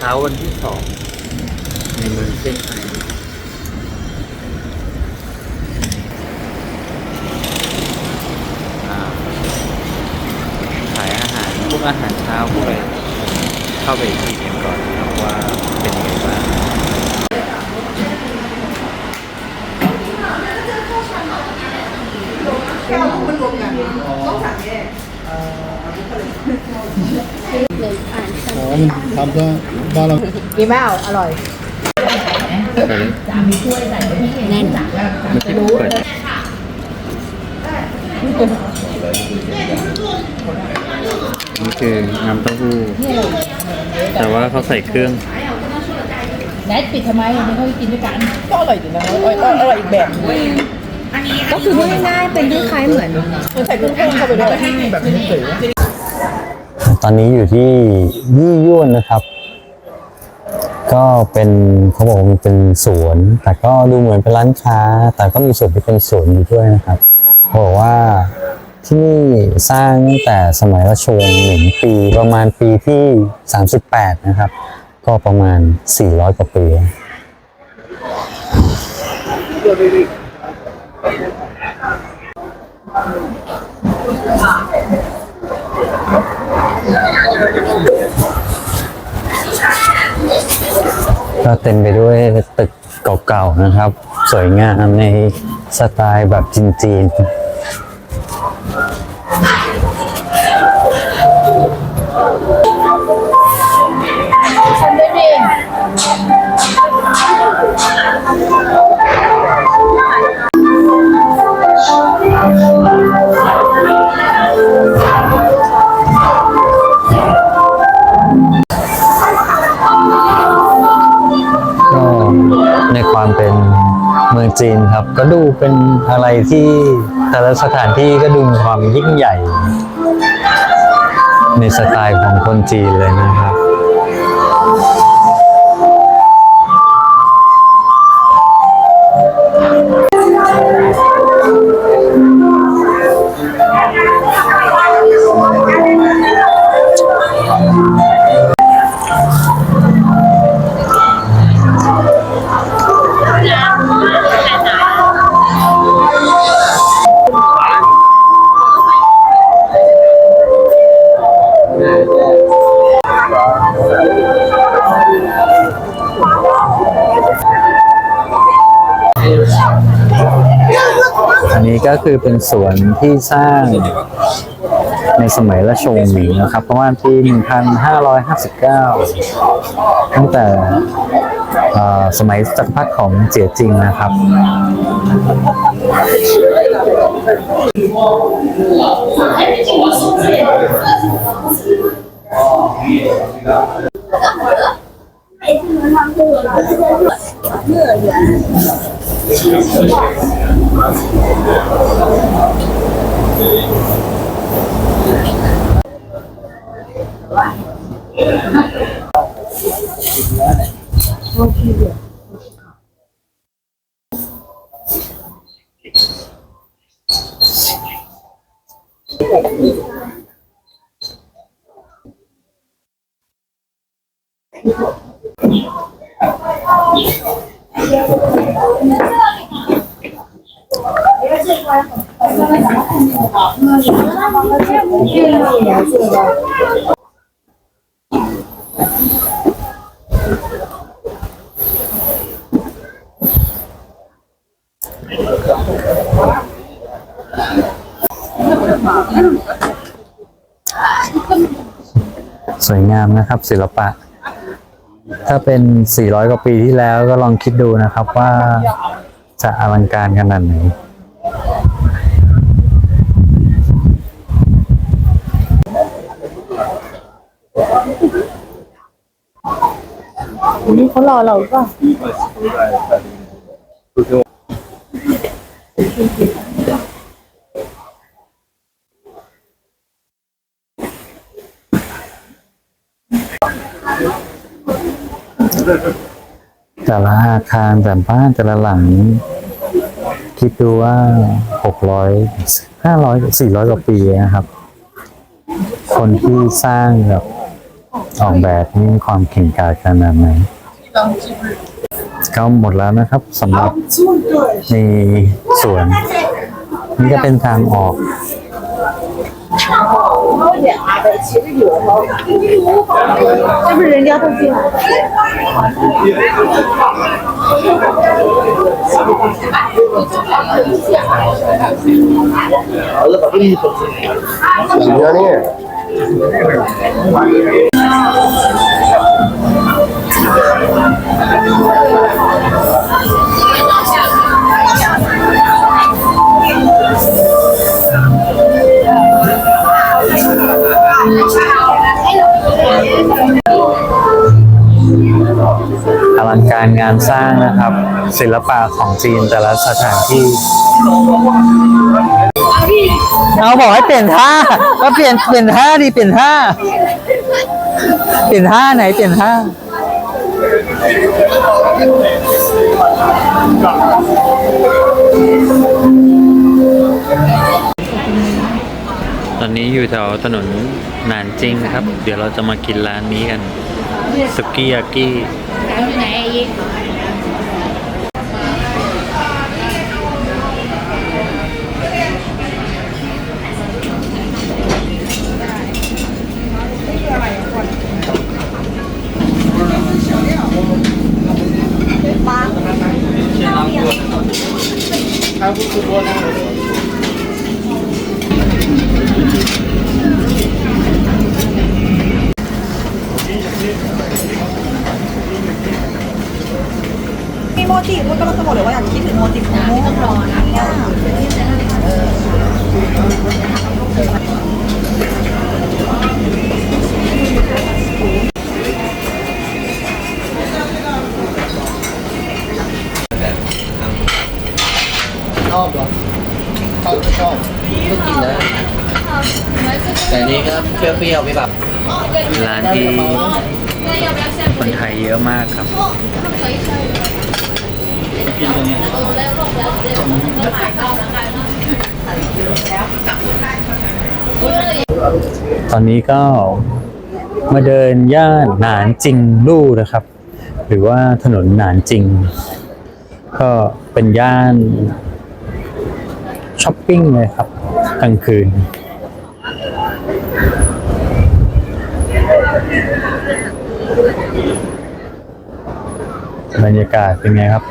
ช้าวันที่สองในเมืองเซี่ยงไฮ้อ่าขายอาหารพวกอาหารเช้าพวกอะไรเข้าไปที่เกมก่อนนะครับว่าเป็นยังไงบ้างหอ มทำก็บ้านเรากินไหมเอาอร่อยไปเลยแน่นไม่ใช่เปิดนี่คือน้ำเต้าหู้ แต่ว่าเขาใส่เครื่องแนทปิดทำไมไม่ค่อยกินด้วยกันก็อร่อยดีนะอร่อยอร่อยอีกแบบก็คือพูดง่ายๆเป็นคล้ายๆเหมือนมันใส่เครื่องเทศเข้าไปด้วยแบบนี้เฉย ตอนนี้อยู่ที่ยี่ยวนนะครับ ก็เป็นเขาบอกว่ามันเป็นสวน แต่ก็ดูเหมือนเป็นร้านค้า แต่ก็มีส่วนที่เป็นสวนอยู่ด้วยนะครับเขาบอกว่าที่นี่สร้างตั้งแต่สมัยราชวงศ์หนึ่งปีประมาณปีที่ 38 นะครับ ก็ประมาณ 400 กว่าปี ก็เต็มไปด้วยตึกเก่าๆนะครับ สวยงามในสไตล์แบบจีนๆ จีนครับ ก็ดูเป็นอะไรที่แต่ละสถานที่ก็ดูมีความยิ่งใหญ่ ในสไตล์ของคนจีนเลยนะครับ ก็คือเป็นสวนที่สร้างในสมัยราชวงศ์หมิงนะครับ ประมาณปี 1559 ตั้งแต่สมัยจักรพรรดิของเจียจิงนะครับ 嗯好的好的好 สวยงามนะครับศิลปะ ถ้าเป็น 400 กว่าปีที่แล้วก็ลองคิดดูนะครับว่าจะอลังการขนาดไหน นี่เขารอเราป่ะแต่ละอาคารแต่บ้านแต่ละหลัง คิดดูว่า600 500 400กว่าปีนะครับ คนที่สร้างแบบออกแบบนี่มีความเข่งกาจขนาดไหน ก็หมดแล้วนะครับสำหรับในสวน นี่ก็เป็นทางออก 这不是人家东西吗？อ นสร้างนะครับ ศิลปะของจีนแต่ละสถานที่ เอาบอกให้เปลี่ยนท่าก็เปลี่ยนเปลี่ยนท่าดิเปลี่ยนท่า เปลี่ยนท่าไหนเปลี่ยนท่าตอนนี้อยู่แถวถนนหนานจริงครับ เดี๋ยวเราจะมากินร้านนี้กันสุกี้ยากิ อยู่ไหนอีมีโมจิพูดกำลังจะบอกเลยว่าอยากคิดถึงโมจิของโมต้องรอนะเนี่ย ชอบเหรอชอบไม่ชอบก็กินนะ แต่นี้ก็เปรี้ยวๆไม่แบบร้านที่คนไทยเยอะมากครับตอนนี้ก็มาเดินย่านหนานจิงลู่นะครับ หรือว่าถนนหนานจิง ก็เป็นย่าน ช้อปปิ้งเลยครับกลางคืน บรรยากาศเป็นไงครับ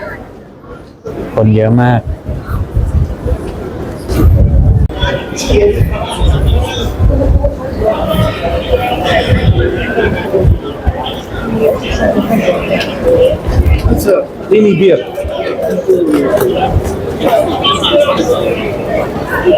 คนเยอะมาก Mini beer.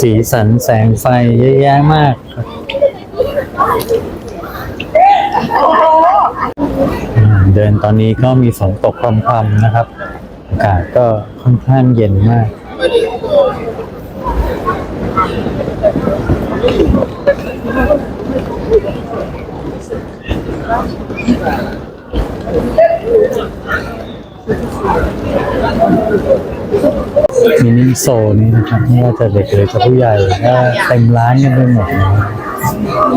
สีสันแสงไฟเยอะแยะมากครับเดินตอนนี้ก็มีฝนตกพรำๆนะครับ อากาศก็ค่อนข้างเย็นมาก มินิโซนี่นะครับไม่ว่าจะเด็กหรือจะผู้ใหญ่ก็เต็มร้านกันไปหมดนะโอ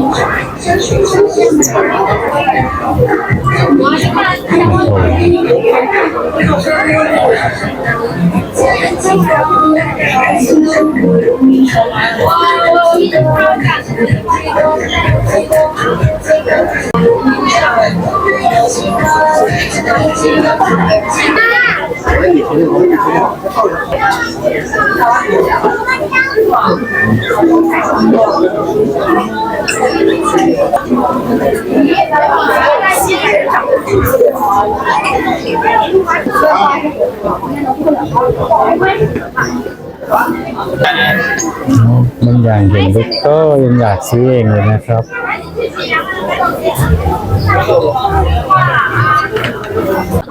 ้ บางอย่างเห็นปุ๊บก็ยังอยากซื้อเองเลยนะครับ Thank you.